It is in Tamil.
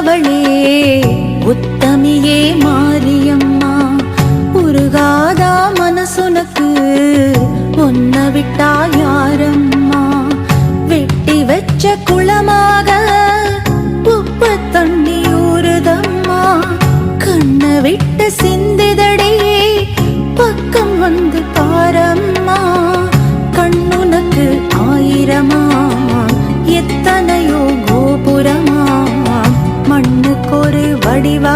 உதித்தவளே உத்தமியே மாரியம்மா. உருகாதா மனசுனக்கு ஒன்ன விட்டா யாரம்மா? வெட்டி வச்ச குளமாக உப்பு தண்ணி ஊறுதம்மா கண்ண விட்ட சின்ன ஒரு வடிவா